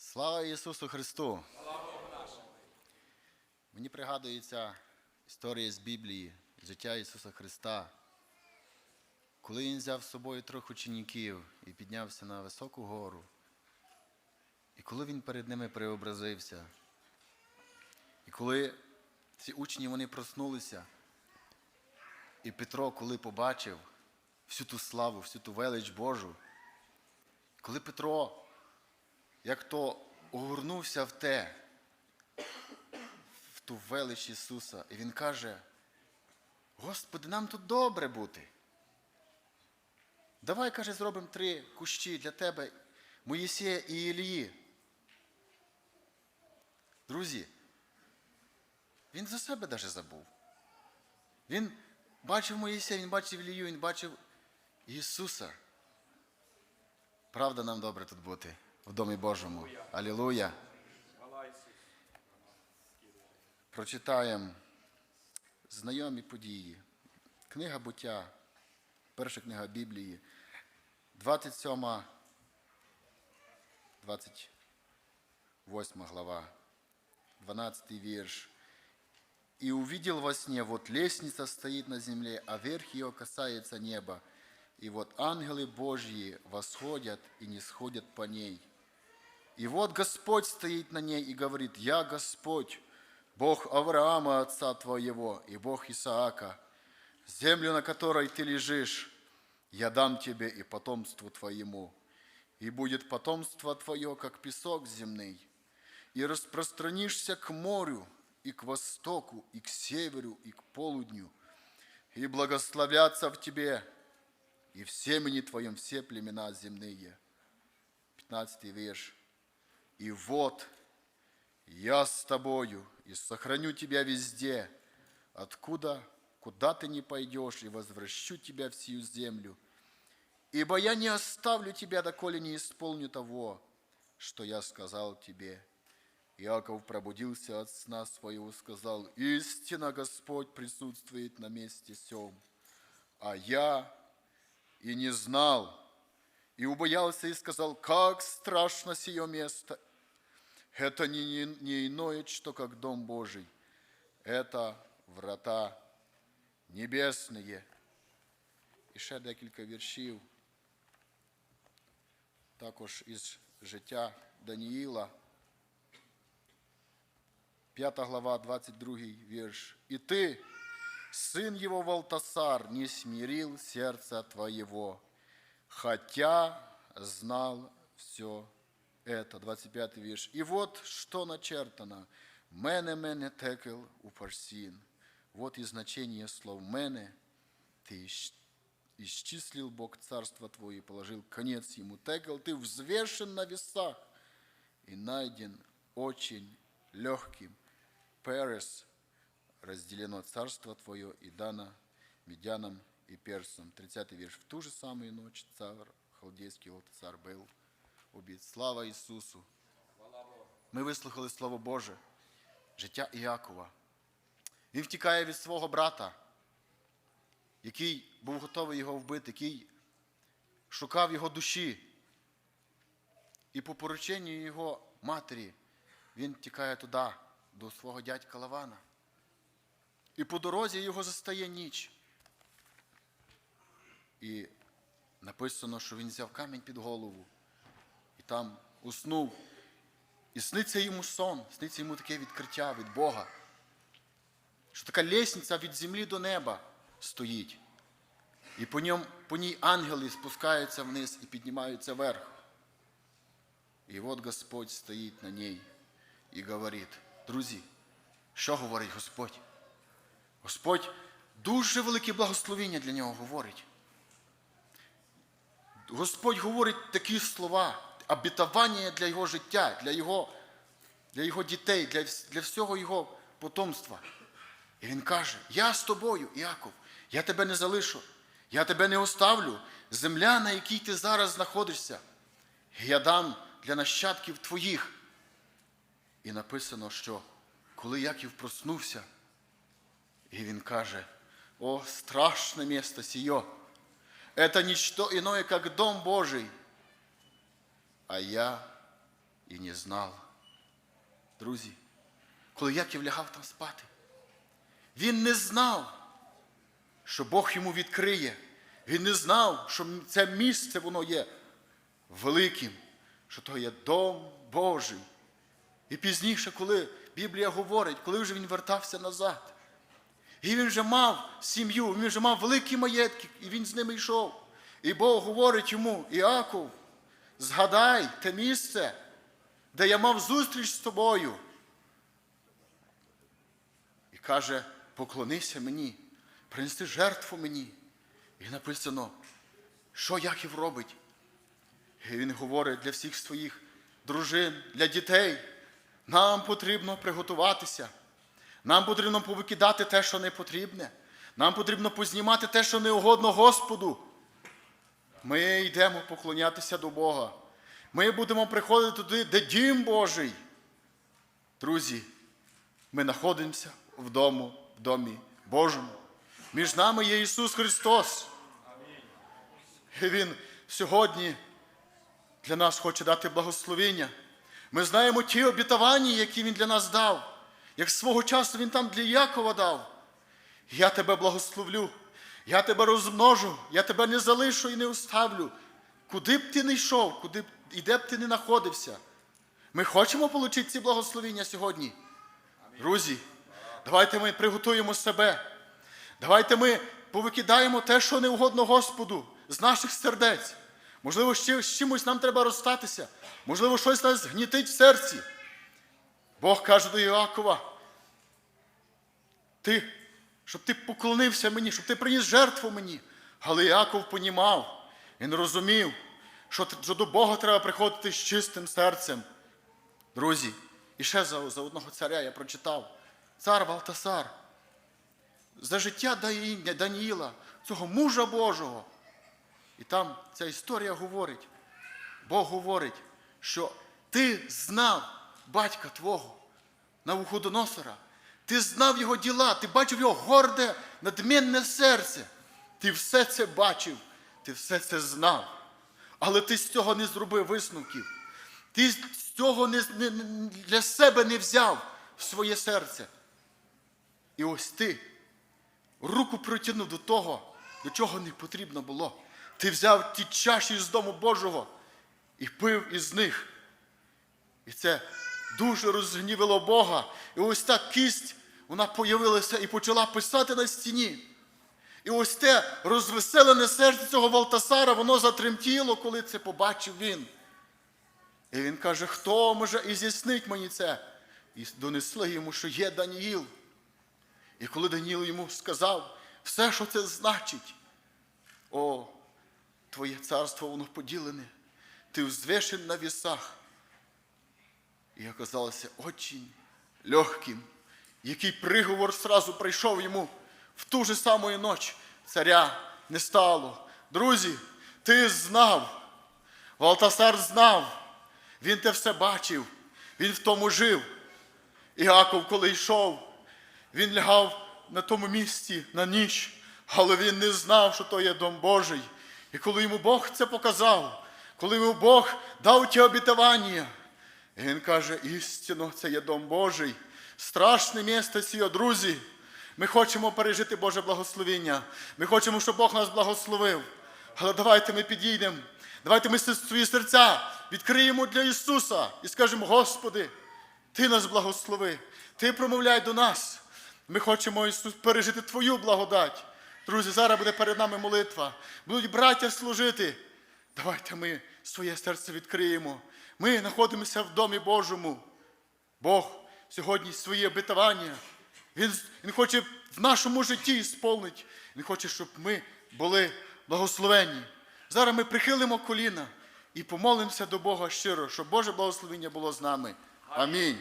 Слава Ісусу Христу! Мені пригадується історія з Біблії, життя Ісуса Христа. Коли Він взяв з собою трьох учніків і піднявся на високу гору, і коли Він перед ними преобразився, і коли ці учні вони проснулися, і Петро, коли побачив всю ту славу, всю ту велич Божу, коли Петро як то огорнувся в те, в ту велич Ісуса, і Він каже: Господи, нам тут добре бути. Давай, каже, зробимо три кущі для тебе, Моїсея і Ілії. Друзі, він за себе даже забув. Він бачив Моїсея, він бачив Ілію, він бачив Ісуса. Правда нам добре тут бути в Домі Божому. Алілуя. Прочитаємо знайомі події. Книга буття, перша книга Біблії, 27, 28 глава, 12 вірш. И увидел во сне, вот лестница стоит на земле, а верх ее касается неба. И вот ангелы Божьи восходят и не сходят по ней. И вот Господь стоит на ней и говорит, «Я Господь, Бог Авраама, отца твоего, и Бог Исаака. Землю, на которой ты лежишь, я дам тебе и потомству твоему. И будет потомство твое, как песок земный. И распространишься к морю, и к востоку, и к северу, и к полудню. И благословятся в тебе, и в семени твоем все племена земные». 15 вірш. И вот я с тобою и сохраню тебя везде, откуда, куда ты не пойдешь, и возвращу тебя в сию землю. Ибо я не оставлю тебя, доколе не исполню того, что я сказал тебе. Иаков пробудился от сна своего, сказал, истинно Господь присутствует на месте сем. А я и не знал, и убоялся и сказал, как страшно сие место. Это не, не, не иное, что как Дом Божий. Это врата небесные. І ще декілька віршів. Також із життя Даніїла. 5 глава, 22 вірш. «И ты, сын его Валтасар, не смирил сердца твоего, хотя знал все это. 25 вірш. І вот что начертано. Мене, мене текел у парсин. Вот и значение слов мене. Ты исч- исчислил Бог царство твое и положил конец ему. Текел, ты взвешен на весах и найден очень легким. Перес разделено царство твое и дано медянам и персам. 30 вірш. В ту же самую ночь цар, халдейский цар был убит. Слава Ісусу! Ми вислухали Слово Боже, життя Іакова. Він втікає від свого брата, який був готовий його вбити, який шукав його душі. І по порученню його матері він тікає туди, до свого дядька Лавана. І по дорозі його застає ніч. І написано, що він взяв камінь під голову там уснув. І сниться йому сон, сниться йому таке відкриття від Бога, що така лісниця від землі до неба стоїть. І по, ньому, по ній ангели спускаються вниз і піднімаються вверх. І от Господь стоїть на ній і говорить, друзі, що говорить Господь? Господь дуже велике благословення для нього говорить. Господь говорить такі слова, обітування для його життя, для його, для його дітей, для, для всього його потомства. І він каже: Я з тобою, Іаков, я тебе не залишу, я тебе не оставлю. Земля, на якій ти зараз знаходишся, я дам для нащадків твоїх. І написано, що коли Яків проснувся, і він каже: О, страшне місто сіє! Это ничто иное, как Дом Божий. А я і не знав. Друзі, коли Яків лягав там спати, він не знав, що Бог йому відкриє. Він не знав, що це місце воно є великим, що то є дом Божий. І пізніше, коли Біблія говорить, коли вже він вертався назад, і він вже мав сім'ю, він вже мав великі маєтки, і він з ними йшов. І Бог говорить йому, Іаков, згадай те місце, де я мав зустріч з тобою. І каже, поклонися мені, принеси жертву мені. І написано, що Яків робить. І він говорить для всіх своїх дружин, для дітей. Нам потрібно приготуватися. Нам потрібно повикидати те, що не потрібне. Нам потрібно познімати те, що не угодно Господу. Ми йдемо поклонятися до Бога. Ми будемо приходити туди, де дім Божий. Друзі, ми знаходимося в дому, в домі Божому. Між нами є Ісус Христос. І Він сьогодні для нас хоче дати благословення. Ми знаємо ті обітування, які Він для нас дав, як свого часу Він там для Якова дав. Я тебе благословлю, я тебе розмножу, я тебе не залишу і не оставлю. Куди б ти не йшов, куди б і де б ти не знаходився. Ми хочемо отримати ці благословення сьогодні. Друзі, давайте ми приготуємо себе. Давайте ми повикидаємо те, що не угодно Господу, з наших сердець. Можливо, з чимось нам треба розстатися. Можливо, щось нас гнітить в серці. Бог каже до Іакова, ти, щоб ти поклонився мені, щоб ти приніс жертву мені. Але Іаков понімав, він розумів, що, до Бога треба приходити з чистим серцем. Друзі, і ще за, за одного царя я прочитав. Цар Валтасар. За життя Даніїла, цього мужа Божого. І там ця історія говорить, Бог говорить, що ти знав батька твого Навуходоносора, ти знав його діла, ти бачив його горде, надмінне серце. Ти все це бачив, ти все це знав. Але ти з цього не зробив висновків. Ти з цього не, не, для себе не взяв в своє серце. І ось ти руку протягнув до того, до чого не потрібно було. Ти взяв ті чаші з дому Божого і пив із них. І це дуже розгнівило Бога. І ось та кість, вона появилася і почала писати на стіні. І ось те розвеселене серце цього Валтасара, воно затремтіло, коли це побачив він. І він каже, хто може і з'яснить мені це? І донесли йому, що є Даніїл. І коли Даніїл йому сказав все, що це значить, о, твоє царство воно поділене, ти взвешен на вісах. І оказалося очень легким, який приговор сразу прийшов йому в ту же саму ніч. Царя не стало. Друзі, ти знав, Валтасар знав, він те все бачив, він в тому жив. Іаков, коли йшов, він лягав на тому місці на ніч, але він не знав, що то є дом Божий. І коли йому Бог це показав, коли йому Бог дав ті обітування, і він каже, істинно, це є дом Божий. Страшне місце сіє, друзі. Ми хочемо пережити Боже благословення. Ми хочемо, щоб Бог нас благословив. Але давайте ми підійдемо. Давайте ми свої серця відкриємо для Ісуса і скажемо, Господи, Ти нас благослови, Ти промовляй до нас. Ми хочемо Ісус пережити Твою благодать. Друзі, зараз буде перед нами молитва. Будуть браття служити. Давайте ми своє серце відкриємо. Ми знаходимося в домі Божому. Бог сьогодні свої обетування. Він, він хоче в нашому житті сповнити. Він хоче, щоб ми були благословенні. Зараз ми прихилимо коліна і помолимося до Бога щиро, щоб Боже благословення було з нами. Амінь.